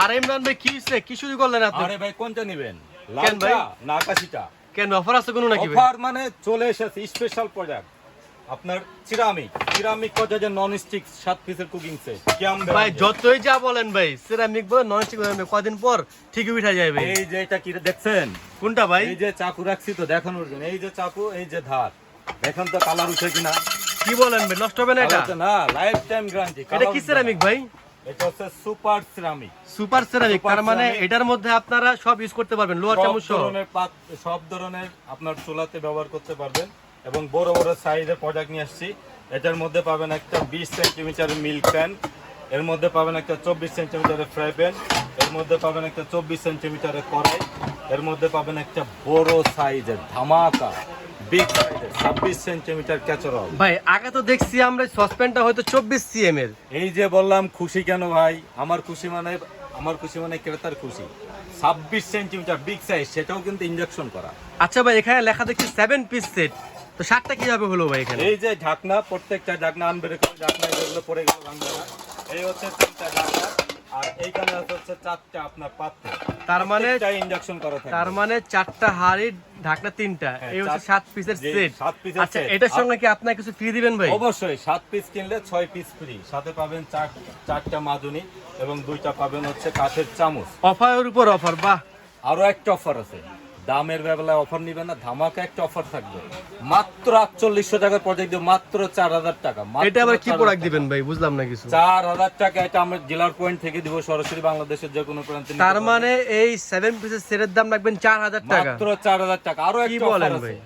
আর ইমরান ভাই কি হইছে? কি শুরু করলেন আপনি আরে ভাই কোনটা নেবেন? কেন ভাই? না আকাশিটা? কেন অফার আছে কোনো নাকি অফার মানে চলে এসেছে স্পেশাল প্রোডাক্ট আপনার সিরামিক সিরামিক কথা যে নন স্টিক সাত পিসের কুকিং সেট ভাই যতই যা বলেন ভাই সিরামিক বলে নন স্টিক বলেন কদিন পর ঠিকই উঠা যায় ভাই। এই যে এটা কি দেখছেন? কোনটা ভাই? এই যে চাকু রাখছি তো দেখানোর জন্য। এই যে চাকু এই যে ধার। দেখেন তো কালার উঠে কিনা। কি বলেন ভাই নষ্ট হবে না এটা? না লাইফ টাইম গ্যারান্টি এটা কি সিরামিক ভাই? এটা হচ্ছে সুপার সিরামিক। সুপার সিরামিক তার মানে এটার মধ্যে আপনারা সব ইউজ করতে পারবেন লোয়ার সব চামচ সহ। পাত- সব ধরনের আপনার চুলাতে ব্যবহার করতে পারবেন এবং বড় বড় সাইজের প্রোডাক্ট নিয়ে আসছি। এটার মধ্যে পাবেন একটা বিশ সেন্টিমিটারের মিল্ক প্যান এর মধ্যে পাবেন একটা চব্বিশ সেন্টিমিটারের ফ্রাই প্যান এর মধ্যে পাবেন একটা চব্বিশ সেন্টিমিটারের কড়াই এর মধ্যে পাবেন একটা বড় সাইজের ধামাকা বিগ সাইজের ছাব্বিশ সেন্টিমিটার ক্যাচরল ভাই আগে তো দেখছি আমরা সসপ্যানটা হয়তো চব্বিশ সিএম এর। এই যে বললাম খুশি কেন ভাই? আমার খুশি মানে আমার খুশি মানে ক্রেতার খুশি। ছাব্বিশ সেন্টিমিটার বিগ সাইজ সেটাও কিন্তু ইঞ্জেকশন করা। আচ্ছা ভাই এখানে লেখা দেখছি সেভেন পিস সেট তো শার্টটা কীভাবে হলো ভাই এখানে? এই যে ঢাকনা প্রত্যেকটা ঢাকনা আনবেরে ঢাকনা যেগুলো পড়ে গেল ভাঙবে এই হচ্ছে তিনটা ঢাকনা। আর এইখানে আছে হচ্ছে চারটা আপনার পাত্র। তার মানে ইন্ডাকশন করা থাকে তার মানে চারটা হাড়ি ঢাকনা তিনটা। হ্যাঁ, এই হচ্ছে সাত পিসের সেট সাত পিস আচ্ছা এটার সঙ্গে কি আপনার কিছু ফ্রি দিবেন ভাই? অবশ্যই সাত পিস কিনলে ছয় পিস ফ্রি সাথে পাবেন চার চারটা মাদুনি এবং দুইটা পাবেন হচ্ছে কাঠের চামচ। অফারের উপর অফার বাহ। আরও একটা অফার আছে। দামের বেলায় অফার নিবেন না ধামাকা একটা অফার থাকবে। মাত্র আটচল্লিশশো টাকার প্রজেক্ট দিব মাত্র চার হাজার টাকা এটা আবার কি প্রোডাক্ট দিবেন ভাই? বুঝলাম না কিছু। চার হাজার টাকা এটা আমরা জেলার পয়েন্ট থেকে দিব সরাসরি বাংলাদেশের যে কোনো প্রান্তে নিতে তার মানে এই সেভেন পিসের সেটের দাম রাখবেন চার হাজার টাকা। মাত্র চার হাজার টাকা। আরও কি একটা বলেন ভাই?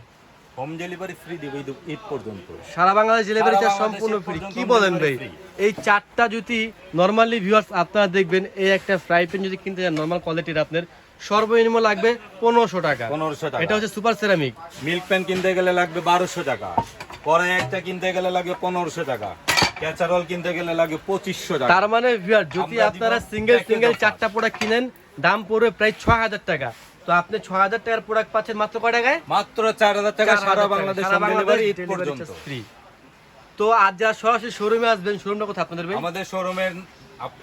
হোম ডেলিভারি ফ্রি দিব ঈদ ঈদ পর্যন্ত। সারা বাংলাদেশ ডেলিভারি চার্জ সম্পূর্ণ ফ্রি কি বলেন ভাই? এই চারটা যদি নর্মালি ভিউয়ার্স আপনারা দেখবেন এই একটা ফ্রাই প্যান যদি কিনতে যান নর্মাল কোয়ালিটির আপনার সর্বনিম্ন লাগবে পনেরোশো টাকা। পনেরোশো টাকা। এটা হচ্ছে সুপার সেরামিক। মিল্ক প্যান কিনতে গেলে লাগবে বারোশো টাকা। কড়াই একটা কিনতে গেলে লাগবে পনেরোশো টাকা। ক্যাচারল কিনতে গেলে লাগবে পঁচিশশো টাকা। তার মানে যদি আপনারা সিঙ্গেল সিঙ্গেল চারটা প্রোডাক্ট কিনেন দাম পড়বে প্রায় ছ হাজার টাকা। তো আপনি ছ হাজার টাকার প্রোডাক্ট পাচ্ছেন মাত্র কয় টাকায়? মাত্র চার হাজার টাকা। 4,000 সারা বাংলাদেশ free। তো আজ যারা সরাসরি শোরুমে আসবেন শোরুমটা কোথায় আপনাদের আমাদের শোরুমের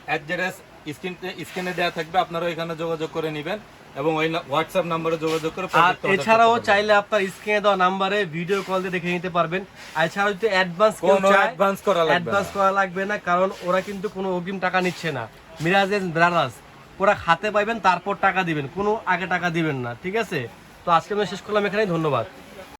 অ্যাড্রেস স্ক্রিন স্ক্রিনে দেওয়া থাকবে আপনারা এখানে যোগাযোগ করে নেবেন এবং ওই হোয়াটসঅ্যাপ নম্বরে যোগাযোগ করে আর এছাড়াও চাইলে আপনার স্ক্রিনে দেওয়া নাম্বারে ভিডিও কল দিয়ে দেখে নিতে পারবেন। আর এছাড়াও যদি অ্যাডভান্স কেউ কোনো চায় অ্যাডভান্স করা লাগবে অ্যাডভান্স। করা লাগবে না কারণ ওরা কিন্তু কোনো অগ্রিম টাকা নিচ্ছে না। মিরাজ এন্ড ব্রাদার্স ওরা হাতে পাইবেন তারপর টাকা দিবেন কোনো আগে টাকা দিবেন না ঠিক আছে? তো আজকে আমি শেষ করলাম এখানেই ধন্যবাদ।